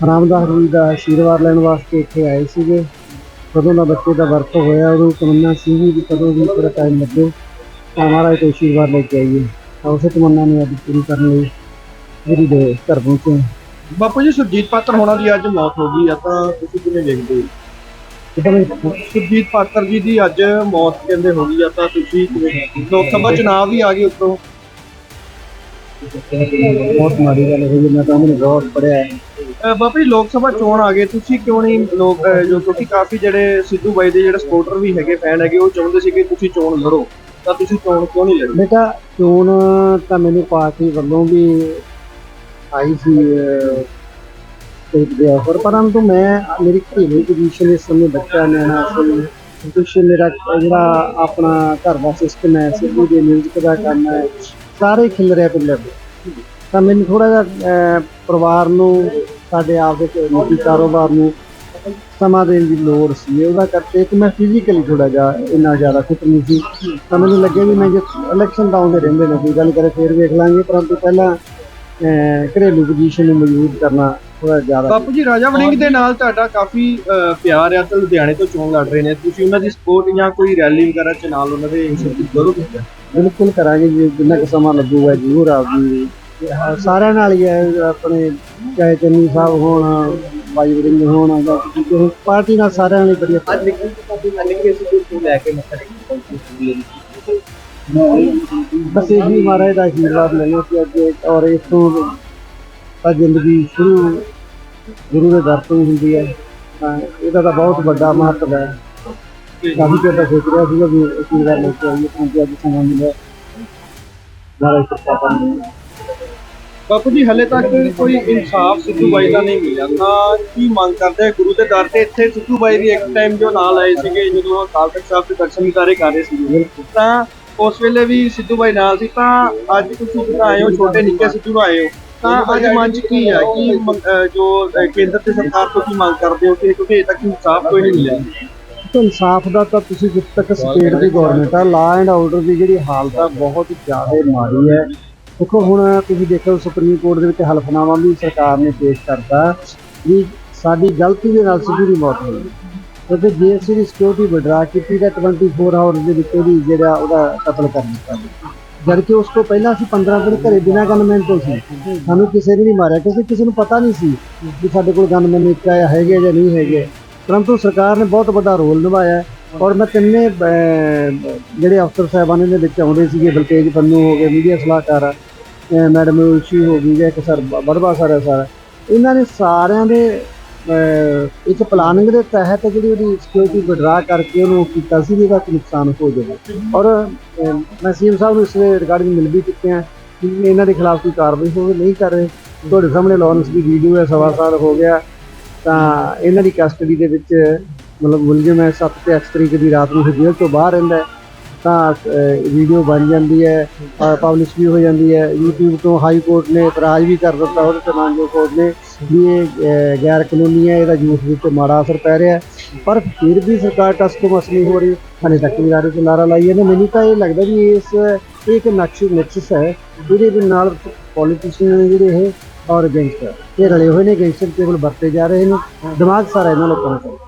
ਰਾਮਦਾਸ ਜੀ ਦਾ ਆਸ਼ੀਰਵਾਦ ਲੈਣ ਵਾਸਤੇ ਇੱਥੇ ਆਏ ਸੀਗੇ। ਕਦੋਂ ਦਾ ਬੱਚੇ ਦਾ ਵਰਤ ਹੋਇਆ ਉਦੋਂ ਤਮੰਨਾ ਸੀ ਵੀ ਕਦੋਂ ਵੀ ਥੋੜਾ ਟਾਈਮ ਲੱਗੇ ਤਾਂ ਮਹਾਰਾਜ ਤੋਂ ਆਸ਼ੀਰਵਾਦ ਲੈ ਕੇ ਆਈਏ। ਤਾਂ ਉਸੇ ਤਮੰਨਾ ਨੂੰ ਅੱਜ ਪੂਰੀ ਕਰਨ ਲਈ ਜਿਹੜੀ ਦੇ ਘਰ ਪਹੁੰਚੇ। ਬਾਪੂ ਜੀ ਸੁਰਜੀਤ ਪਾਤਰ ਹੋਣਾ ਦੀ ਅੱਜ ਮੌਤ ਹੋ ਗਈ ਆ ਤਾਂ ਤੁਸੀਂ ਕਿਵੇਂ ਵੇਖਦੇ ਹੋ? ਸੁਰਜੀਤ ਪਾਤਰ ਜੀ ਦੀ ਅੱਜ ਮੌਤ ਕਹਿੰਦੇ ਹੋ ਗਈ ਆ ਤਾਂ ਤੁਸੀਂ ਕਿਵੇਂ ਲੋਕ ਸਭਾ ਚੁਣਾਵ ਵੀ ਆ ਗਏ ਉੱਤੋਂ। ਬਹੁਤ ਮਾੜੀ ਗੱਲ ਹੋਈ। ਮੈਂ ਤਾਂ ਉਹਨੂੰ ਬਹੁਤ ਪੜਿਆ ਹੈ। ਬਾਪੂ ਜੀ ਲੋਕ ਸਭਾ ਚੋਣ ਆ ਗਏ। ਤੁਸੀਂ ਕਿਉਂ ਨਹੀਂ ਲੋਕ ਅਹ ਜੋ ਕਿਉਂਕਿ ਕਾਫੀ ਜਿਹੜੇ ਸਿੱਧੂ ਬਾਈ ਦੇ ਜਿਹੜੇ ਸਪੋਰਟਰ ਵੀ ਹੈਗੇ ਫੈਨ ਹੈਗੇ ਉਹ ਚਾਹੁੰਦੇ ਸੀ ਕਿ ਤੁਸੀਂ ਚੋਣ ਲੜੋ। ਤਾਂ ਤੁਸੀਂ ਚੋਣ ਕਿਉਂ ਨਹੀਂ ਲੜੀ? ਬੇਟਾ ਚੋਣ ਤਾਂ ਮੈਨੂੰ ਪਾਰਟੀ ਵੱਲੋਂ ਵੀ ਆਈ ਸੀ ਅਹ, ਸਟੇਟ ਦੇ ਆਫਰ ਪਰੰਤੂ ਮੈਂ ਮੇਰੀ ਘਰੇਲੂ ਪੋਜੀਸ਼ਨ ਇਸ ਸਮੇਂ ਬੱਚਾ ਨਿਆਣਾ ਸੀ। ਕੁਛ ਮੇਰਾ ਜਿਹੜਾ ਆਪਣਾ ਘਰ ਦਾ ਸਿਸਟਮ ਹੈ ਸਿੱਧੂ ਦੇ ਮਿਊਜ਼ਿਕ ਦਾ ਕੰਮ ਹੈ ਸਾਰੇ ਖਿਲ ਰਿਹਾ ਪਿੱਲਰ ਤਾਂ ਮੈਨੂੰ ਥੋੜਾ ਜਿਹਾ ਅਹ, ਪਰਿਵਾਰ ਨੂੰ ਸਾਡੇ ਆਪ ਦੇ ਨਿੱਜੀ ਕਾਰੋਬਾਰ ਨੂੰ ਸਮਾਂ ਦੇਣ ਦੀ ਲੋੜ ਸੀ। ਉਹਦਾ ਕਰਕੇ ਕਿ ਮੈਂ ਫਿਜ਼ੀਕਲੀ ਥੋੜਾ ਜਿਹਾ ਇੰਨਾ ਜ਼ਿਆਦਾ ਫਿੱਟ ਨਹੀਂ ਸੀ। ਤਾਂ ਮੈਨੂੰ ਲੱਗਿਆ ਵੀ ਮੈਂ ਜੇ ਇਲੈਕਸ਼ਨ ਤਾਂ ਆਉਂਦੇ ਰਹਿੰਦੇ ਨੇ ਕੋਈ ਗੱਲ ਕਰੇ ਫੇਰ ਵੇਖ ਲਾਂਗੇ। ਪਰੰਤੂ ਪਹਿਲਾਂ ਘਰੇਲੂ ਪੋਜੀਸ਼ਨ ਨੂੰ ਮਜ਼ਬੂਤ ਕਰਨਾ ਥੋੜਾ ਜ਼ਿਆਦਾ ਬਾਪੂ ਜੀ ਰਾਜਾ ਵੜਿੰਗ ਦੇ ਨਾਲ ਤੁਹਾਡਾ ਕਾਫੀ ਪਿਆਰ ਆ ਤੇ ਲੁਧਿਆਣੇ ਤੋਂ ਚੋਣ ਲੜ ਰਹੇ ਨੇ। ਤੁਸੀਂ ਉਹਨਾਂ ਦੀ ਸਪੋਰਟ ਜਾਂ ਕੋਈ ਰੈਲੀ ਵਗੈਰਾ ਚ ਨਾਲ ਉਹਨਾਂ ਦੇ ਇੰਸ਼ੋਰੈਂਸ ਕਰੋਗੇ? ਬਿਲਕੁਲ ਕਰਾਂਗੇ ਜਿੰਨਾ ਕੁ ਸਮਾਂ ਲੱਗੂਗਾ ਜ਼ਰੂਰ ਆਪਦੀ ਸਾਰਿਆਂ ਨਾਲ ਹੀ ਹੈ ਆਪਣੇ ਚਾਹੇ ਚੰਨੀ ਸਾਹਿਬ ਹੋਣ ਬਾਈ ਵੜਿੰਗ ਹੋਣ ਜਾਂ ਕਿਸੇ ਪਾਰਟੀ ਨਾਲ ਸਾਰਿਆਂ ਨਾਲ ਹੀ ਵਧੀਆ ਅੱਜ ਨਿਕਲ ਕਾਫੀ ਨਿਕਲ ਸੀ ਤੋਂ ਲੈ ਕੇ ਮੱਥਾ ਟੇਕਣ ਬਸ ਇਹ ਹੀ ਮਹਾਰਾਜ ਦਾ ਆਸ਼ੀਰਵਾਦ ਲੈਣਾ ਸੀ ਅੱਗੇ ਔਰ ਇਸ ਤੋਂ ਤਾਂ ਜ਼ਿੰਦਗੀ ਸ਼ੁਰੂ ਗੁਰੂ ਦੇ ਦਰ ਤੋਂ ਹੁੰਦੀ ਹੈ। ਤਾਂ ਇਹਦਾ ਤਾਂ ਬਹੁਤ ਵੱਡਾ ਮਹੱਤਵ ਹੈ। ਕਾਫੀ ਚਿਰ ਦਾ ਸੋਚ ਰਿਹਾ ਸੀਗਾ ਵੀ ਆਸ਼ੀਰਵਾਦ ਲੈ ਕੇ ਆਈਏ ਤਾਂ ਅੱਜ ਸਮਾਂ ਮਿਲਿਆ। ਮਹਾਰਾਜ ਕਿਰਪਾ ਕਰਨ ਬਾਪੂ ਜੀ, ਹਲੇ ਤੱਕ ਕੋਈ ਇਨਸਾਫ ਸਿੱਧੂ ਬਾਈ ਦਾ ਨਹੀਂ ਮਿਲਿਆ। ਤਾਂ ਕੀ ਮੰਗ ਕਰਦੇ ਗੁਰੂ ਦੇ ਦਰ ਤੇ ਇੱਥੇ ਸਿੱਧੂ ਬਾਈ ਵੀ ਇੱਕ ਟਾਈਮ ਜੋ ਨਾਲ ਆਏ ਸੀਗੇ, ਜਦੋਂ ਅਕਾਲ ਤਖਤ ਸਾਹਿਬ ਦੇ ਦਰਸ਼ਨ ਕਰ ਰਹੇ ਸੀਗੇ। ਤਾਂ ਉਸ ਵੇਲੇ ਵੀ ਸਿੱਧੂ ਬਾਈ ਨਾਲ ਸੀ। ਤਾਂ ਅੱਜ ਤੁਸੀਂ ਜਿਹੜਾ ਆਏ ਹੋ, ਛੋਟੇ ਨਿੱਕੇ ਸਿੱਧੂ ਨੂੰ ਆਏ ਹੋ, ਤਾਂ ਅੱਜ ਮਨ ਚ ਕੀ ਹੈ ਕੀ ਜੋ ਕੇਂਦਰ ਤੇ ਸਰਕਾਰ ਤੋਂ ਕੀ ਮੰਗ ਕਰਦੇ ਹੋ ਕਿ ਕਿਉਂਕਿ ਅਜੇ ਤੱਕ ਇਨਸਾਫ ਕੋਈ ਨਹੀਂ ਮਿਲਿਆ? ਇਨਸਾਫ ਦਾ ਤਾਂ ਤੁਸੀਂ ਜਿੱਥੇ ਤੱਕ ਸਟੇਟ ਦੀ ਗਵਰਨਮੈਂਟ ਆ ਲਾ ਐਂਡ ਆਰਡਰ ਦੀ ਜਿਹੜੀ ਹਾਲਤ ਆ, ਬਹੁਤ ਜ਼ਿਆਦਾ ਮਾੜੀ ਹੈ। ਦੇਖੋ, ਹੁਣ ਤੁਸੀਂ ਦੇਖੋ ਸੁਪਰੀਮ ਕੋਰਟ ਦੇ ਵਿੱਚ ਹਲਫਨਾਮਾ ਵੀ ਸਰਕਾਰ ਨੇ ਪੇਸ਼ ਕਰਤਾ ਵੀ ਸਾਡੀ ਗਲਤੀ ਦੇ ਨਾਲ ਸਿੱਧੂ ਦੀ ਮੌਤ ਹੋਈ। ਕਿਉਂਕਿ ਜੇ ਅਸੀਂ ਦੀ ਸਿਕਿਉਰਿਟੀ ਵਿਡਰਾ ਕੀਤੀ ਤਾਂ 24 ਆਵਰ ਦੇ ਵਿੱਚ ਉਹਦੀ ਜਿਹੜਾ ਉਹਦਾ ਕਤਲ ਕਰ ਦਿੱਤਾ ਗਿਆ। ਜਦ ਕਿ ਉਸ ਤੋਂ ਪਹਿਲਾਂ ਅਸੀਂ 15 ਦਿਨ ਘਰੇ ਬਿਨਾਂ ਗਨਮੈਨ ਤੋਂ ਸੀ। ਸਾਨੂੰ ਕਿਸੇ ਨੇ ਨਹੀਂ ਮਾਰਿਆ, ਕਿਉਂਕਿ ਕਿਸੇ ਨੂੰ ਪਤਾ ਨਹੀਂ ਸੀ ਵੀ ਸਾਡੇ ਕੋਲ ਗਨਮੈਨ ਇੱਕ ਆਇਆ ਹੈਗੇ ਜਾਂ ਨਹੀਂ ਹੈਗੇ। ਪਰੰਤੂ ਸਰਕਾਰ ਨੇ ਬਹੁਤ ਵੱਡਾ ਰੋਲ ਨਿਭਾਇਆ। ਔਰ ਮੈਂ ਤਿੰਨੇ ਜਿਹੜੇ ਅਫਸਰ ਸਾਹਿਬਾਨ ਦੇ ਵਿੱਚ ਆਉਂਦੇ ਸੀਗੇ ਬਲਤੇਜ ਪੰਨੂ ਹੋ ਗਏ ਮੀਡੀਆ ਸਲਾਹਕਾਰ ਅਹ, ਮੈਡਮ ਉਸ਼ੀ ਹੋ ਗਈ ਜਾਂ ਇੱਕ ਸਰ ਬੜਵਾ ਸਰ ਹੈ ਸਰ। ਇਹਨਾਂ ਨੇ ਸਾਰਿਆਂ ਦੇ ਇੱਕ ਪਲਾਨਿੰਗ ਦੇ ਤਹਿਤ ਜਿਹੜੀ ਉਹਦੀ ਸਿਕਿਉਰਿਟੀ ਵਿਡਰਾ ਕਰਕੇ ਉਹਨੂੰ ਕੀਤਾ ਸੀ ਵੀ ਇਹਦਾ ਨੁਕਸਾਨ ਹੋ ਜਾਵੇ। ਔਰ ਅਹ, ਮੈਂ ਸੀਐਮ ਸਾਹਿਬ ਨੂੰ ਇਸ ਰਿਗਾਰਡਿੰਗ ਮਿਲ ਵੀ ਚੁੱਕੇ ਹਾਂ ਕਿ ਇਹਨਾਂ ਦੇ ਖਿਲਾਫ ਕੋਈ ਕਾਰਵਾਈ ਹੋਵੇ ਨਹੀਂ ਕਰ ਰਹੇ। ਤੁਹਾਡੇ ਸਾਹਮਣੇ ਲਾਰੈਂਸ ਦੀ ਵੀਡੀਓ ਹੈ ਸਵਾ ਸਾਲ ਹੋ ਗਿਆ। ਤਾਂ ਇਹਨਾਂ ਦੀ ਕਸਟਡੀ ਦੇ ਵਿੱਚ ਮਤਲਬ ਮੁਲਜ਼ਮ ਹੈ 7 ਤੇ 8 ਤਰੀਕ ਦੀ ਰਾਤ ਨੂੰ ਜੇਲ੍ਹ ਤੋਂ ਬਾਹਰ ਰਹਿੰਦਾ ਹੈ, ਤਾਂ ਵੀਡੀਓ ਬਣ ਜਾਂਦੀ ਹੈ ਪਬਲਿਸ਼ ਵੀ ਹੋ ਜਾਂਦੀ ਹੈ, YouTube ਤੋਂ ਹਾਈ ਕੋਰਟ ਨੇ ਇਤਰਾਜ਼ ਵੀ ਕਰ ਦਿੱਤਾ ਉਹਦੇ ਤੇ ਮਾਨਜੋ ਕੋਰਟ ਨੇ ਵੀ ਇਹ ਗੈਰ ਕਾਨੂੰਨੀ ਹੈ, ਇਹਦਾ ਯੂਥ ਦੇ ਉੱਤੇ ਮਾੜਾ ਅਸਰ ਪੈ ਰਿਹਾ ਪਰ ਫਿਰ ਵੀ ਸਰਕਾਰ ਟਸ ਤੋਂ ਮਸ ਨਹੀਂ ਹੋ ਰਹੀ, ਹਾਲੇ ਤੱਕ ਵੀ ਰਾਰੇ ਨਾਰਾ ਲਾਈ ਜਾਂਦੇ ਮੈਨੂੰ ਤਾਂ ਇਹ ਲੱਗਦਾ ਵੀ ਇਸ, ਇਹ ਇੱਕ ਨਕਸ਼, ਨਕਸ਼ਸ ਹੈ ਜਿਹਦੇ ਦੇ ਨਾਲ ਪੋਲੀਟੀਸ਼ੀਅਨ ਜਿਹੜੇ ਇਹ, ਔਰ ਗੈਂਗਸਟਰ ਇਹ ਰਲੇ ਹੋਏ ਨੇ ਗੈਂਗਸਟਰ ਕੇਵਲ ਵਰਤੇ ਜਾ ਰਹੇ ਨੇ, ਦਿਮਾਗ ਸਾਰਾ ਇਹਨਾਂ ਲੋਕਾਂ ਦਾ